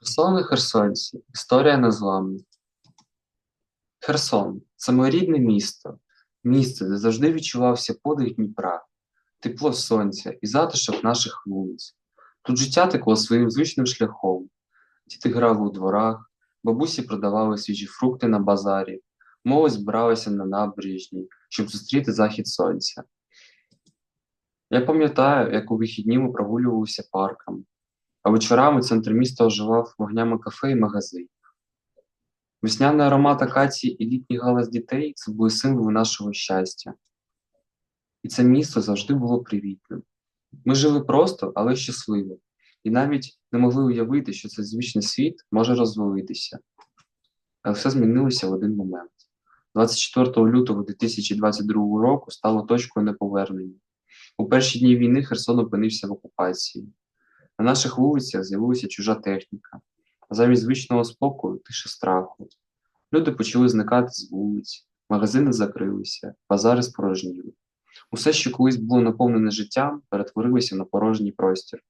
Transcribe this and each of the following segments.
Херсон херсонці. Історія незламна. Херсон це моє рідне місто, місце, де завжди відчувався подих Дніпра, тепло сонця і затишок наших вулиць. Тут життя текло своїм звичним шляхом. Діти грали у дворах, бабусі продавали свіжі фрукти на базарі, молодь збиралася на набережній, щоб зустріти захід сонця. Я пам'ятаю, як у вихідні ми прогулювалися парками, а вечорами центр міста оживав вогнями кафе і магазинів. Весняний аромат акації і літній галас дітей це були символи нашого щастя. І це місто завжди було привітним. Ми жили просто, але щасливо, і навіть не могли уявити, що цей звичний світ може розвалитися. Але все змінилося в один момент. 24 лютого 2022 року стало точкою неповернення. У перші дні війни Херсон опинився в окупації. На наших вулицях з'явилася чужа техніка, а замість звичного спокою тиша страху. Люди почали зникати з вулиць, магазини закрилися, базари спорожніли. Усе, що колись було наповнене життям, перетворилося на порожній простір.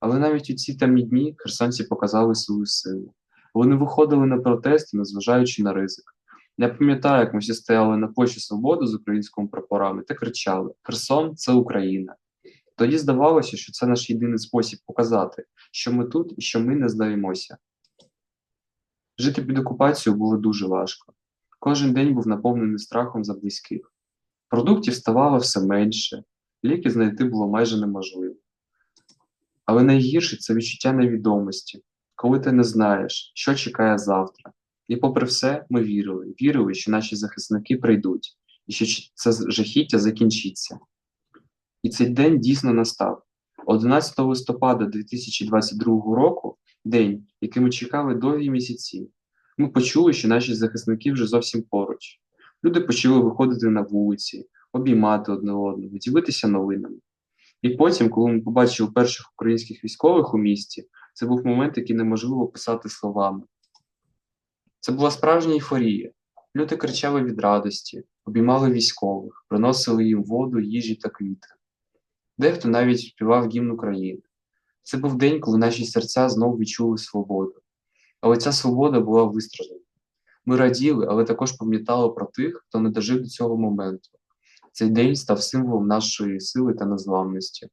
Але навіть у ці темні дні херсонці показали свою силу. Вони виходили на протести, незважаючи на ризик. Я пам'ятаю, як ми всі стояли на площі Свободи з українськими прапорами та кричали: Херсон це Україна. Тоді здавалося, що це наш єдиний спосіб показати, що ми тут і що ми не здаємося. Жити під окупацією було дуже важко. Кожен день був наповнений страхом за близьких. Продуктів ставало все менше, ліки знайти було майже неможливо. Але найгірше це відчуття невідомості, коли ти не знаєш, що чекає завтра. І попри все, ми вірили, вірили, що наші захисники прийдуть, і що це жахіття закінчиться. І цей день дійсно настав. 11 листопада 2022 року, день, який ми чекали довгі місяці, ми почули, що наші захисники вже зовсім поруч. Люди почали виходити на вулиці, обіймати одне одного, ділитися новинами. І потім, коли ми побачили перших українських військових у місті, це був момент, який неможливо описати словами. Це була справжня ейфорія. Люди кричали від радості, обіймали військових, приносили їм воду, їжі та квіти. Дехто навіть співав гімн України. Це був день, коли наші серця знову відчули свободу. Але ця свобода була вистражена. Ми раділи, але також пам'ятали про тих, хто не дожив до цього моменту. Цей день став символом нашої сили та незламності.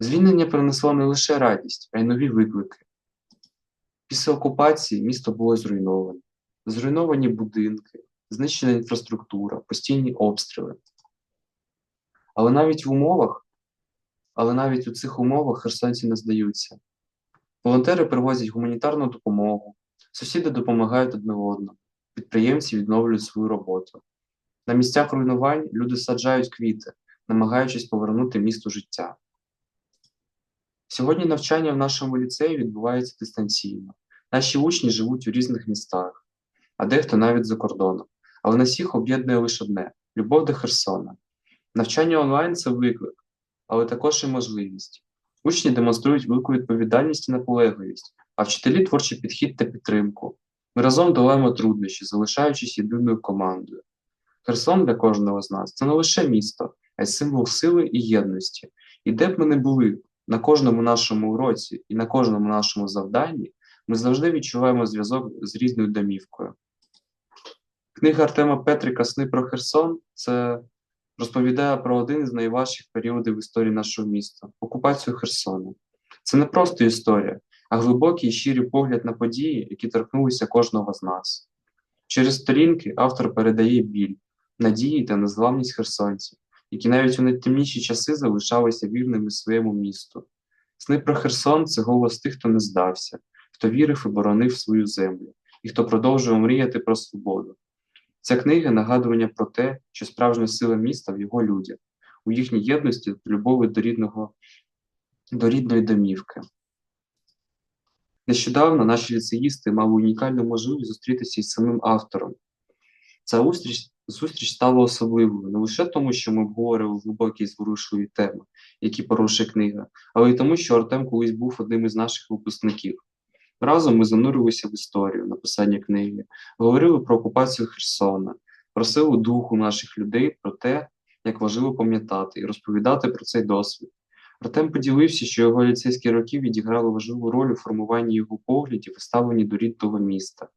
Звільнення принесло не лише радість, а й нові виклики. Після окупації місто було зруйноване, зруйновані будинки, знищена інфраструктура, постійні обстріли. Але навіть в умовах, але навіть у цих умовах херсонці не здаються. Волонтери привозять гуманітарну допомогу, сусіди допомагають одне одному, підприємці відновлюють свою роботу. На місцях руйнувань люди саджають квіти, намагаючись повернути місту життя. Сьогодні навчання в нашому ліцеї відбувається дистанційно. Наші учні живуть у різних містах, а дехто навіть за кордоном. Але нас всіх об'єднує лише одне любов до Херсона. Навчання онлайн це виклик, але також і можливість. Учні демонструють велику відповідальність і наполегливість, а вчителі творчий підхід та підтримку. Ми разом долаємо труднощі, залишаючись єдиною командою. Херсон для кожного з нас це не лише місто, а й символ сили і єдності. І де б ми не були, на кожному нашому уроці і на кожному нашому завданні, ми завжди відчуваємо зв'язок з різною домівкою. Книга Артема Петрика Сни про Херсон це розповідає про один із найважчих періодів історії нашого міста окупацію Херсону. Це не просто історія, а глибокий і щирий погляд на події, які торкнулися кожного з нас. Через сторінки автор передає біль, надії та незламність херсонців, які навіть у найтемніші часи залишалися вірними своєму місту. Сни про Херсон це голос тих, хто не здався, хто вірив і боронив свою землю, і хто продовжував мріяти про свободу. Ця книга нагадування про те, що справжня сила міста в його людях, у їхній єдності любові до рідного, до рідної домівки. Нещодавно наші ліцеїсти мали унікальну можливість зустрітися із самим автором. Ця зустріч, зустріч стала особливою не лише тому, що ми обговорювали глибокі і зворушливі теми, які порушує книга, але й тому, що Артем колись був одним із наших випускників. Разом ми занурилися в історію написання книги, говорили про окупацію Херсона, просили духу наших людей про те, як важливо пам'ятати і розповідати про цей досвід. Артем поділився, що його ліцейські роки відіграли важливу роль у формуванні його поглядів і ставленні до рідного міста.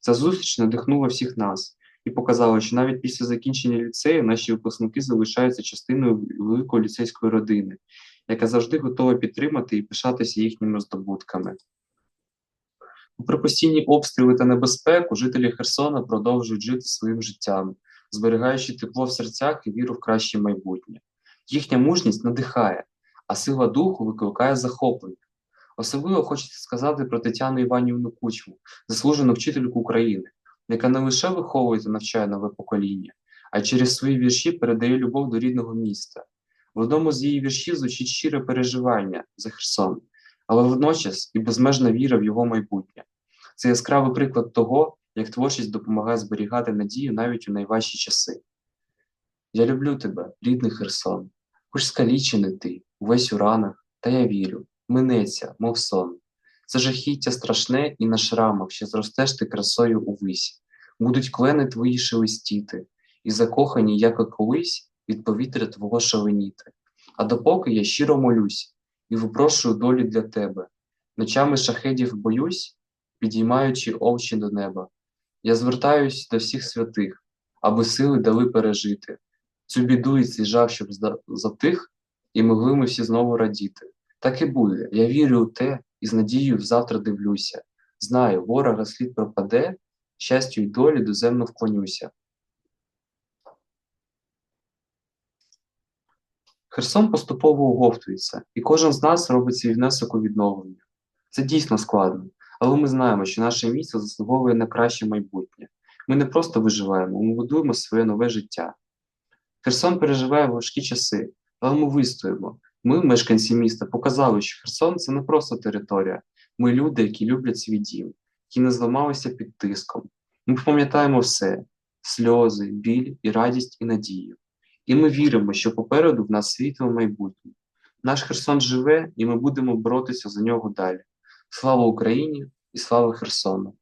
Ця зустріч надихнула всіх нас і показала, що навіть після закінчення ліцею наші випускники залишаються частиною великої ліцейської родини, яка завжди готова підтримати і пишатися їхніми здобутками. Попри постійні обстріли та небезпеку, жителі Херсона продовжують жити своїм життям, зберігаючи тепло в серцях і віру в краще майбутнє. Їхня мужність надихає, а сила духу викликає захоплення. Особливо хочеться сказати про Тетяну Іванівну Кучму, заслужену вчительку України, яка не лише виховує та навчає нове покоління, а й через свої вірші передає любов до рідного міста. В одному з її віршів звучить щире переживання за Херсон, але водночас і безмежна віра в його майбутнє. Це яскравий приклад того, як творчість допомагає зберігати надію навіть у найважчі часи. Я люблю тебе, рідний Херсон, хоч скалічений ти, увесь у ранах, та я вірю, минеться, мов сон. Це жахіття страшне, і на шрамах ще зростеш ти красою увись. Будуть клени твої шелестіти, і закохані, як і колись, від повітря твого шаленіти. А допоки я щиро молюсь і випрошую долі для тебе, ночами шахедів боюсь, підіймаючи очі до неба. Я звертаюсь до всіх святих, аби сили дали пережити. Цю біду і цей жах, щоб затих, і могли ми всі знову радіти. Так і буде. Я вірю у те і з надією завтра дивлюся. Знаю, ворога слід пропаде, щастю й долі доземно вклонюся. Херсон поступово оговтується, і кожен з нас робить свій внесок у відновлення. Це дійсно складно, але ми знаємо, що наше місто заслуговує на краще майбутнє. Ми не просто виживаємо, ми будуємо своє нове життя. Херсон переживає важкі часи, але ми вистоїмо. Ми, мешканці міста, показали, що Херсон це не просто територія. Ми люди, які люблять свій дім, які не зламалися під тиском. Ми пам'ятаємо все: сльози, біль і радість і надію. І ми віримо, що попереду в нас світле майбутнє. Наш Херсон живе, і ми будемо боротися за нього далі. Слава Україні і слава Херсону!